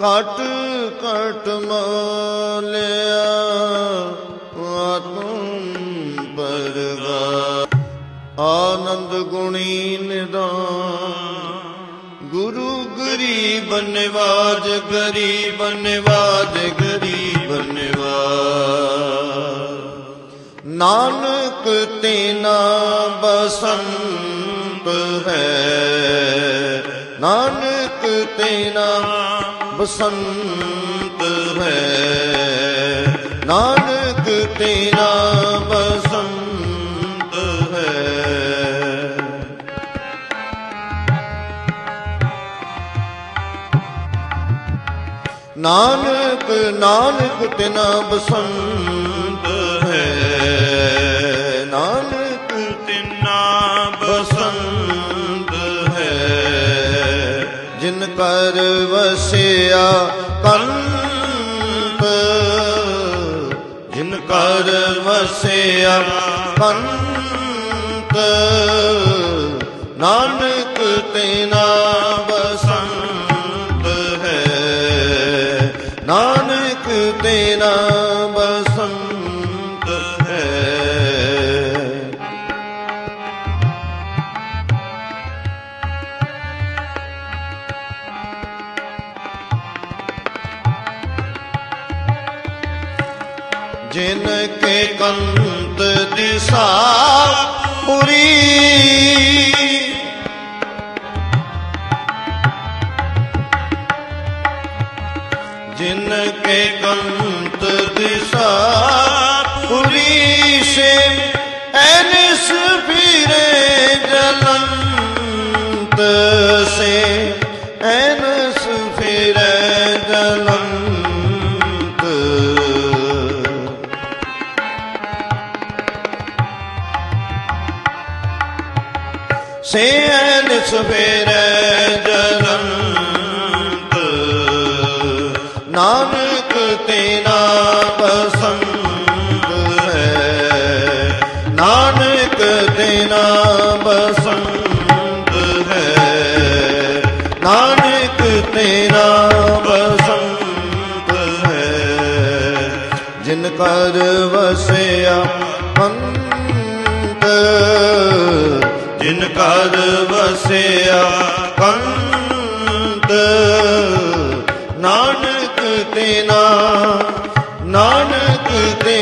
ਕਟ ਕਟ ਮੌਲਿਆ, ਆਤਮ ਪਰਗਾ ਆਨੰਦ ਗੁਣੀ ਨਿਦਾਨ। ਗੁਰੂ ਗਰੀਬ ਨਿਵਾਜ ਗਰੀਬ ਨਿਵਾਜ ਗਰੀਬ ਨਿਵਾਜ। ਨਾਨਕ ਤੇਨਾ ਬਸੰਤ ਹੈ। ਨਾਨਕ ਤੇਨਾ ਬਸੰਤ ਹੈ। ਨਾਨਕ ਤੇਰਾ ਬਸੰਤ ਹੈ। ਨਾਨਕ ਨਾਨਕ ਤਿਨਾ ਬਸੰਤ ਜਿਨ ਵਸਿਆ ਕੰਤ ਜਿਨ ਕਰ ਵਸਿਆ ਕੰਤ ਨਾਨਕ ਤੇਨਾ ਬਸੰਤ ਹੈ। ਨਾਨਕ ਤੇ ਨਾ ਜਿਨ ਕੇ ਕੰਤ ਦਿਸਾ ਪੁਰੀ। ਜਿਨ ਕੇ ਕੰਤ ਦਿਸਾ ਪੁਰੀ ਸੇ ਐਨਿਸ ਸੇਨ ਸਵੇਰੇ ਜਲੰਤ ਨਾਨਕ ਤੇਰਾ ਬਸੰਤ ਹੈ। ਨਾਨਕ ਤੇਨਾ ਬਸੰਤ ਹੈ। ਨਾਨਕ ਤੇਰਾ ਬਸੰਤ ਹੈ। ਜਿਨ ਕਰ ਵਸਿਆ ਪੰਤ ਨਾਨਕ ਤੇ ਨਾਨਕ ਤੇ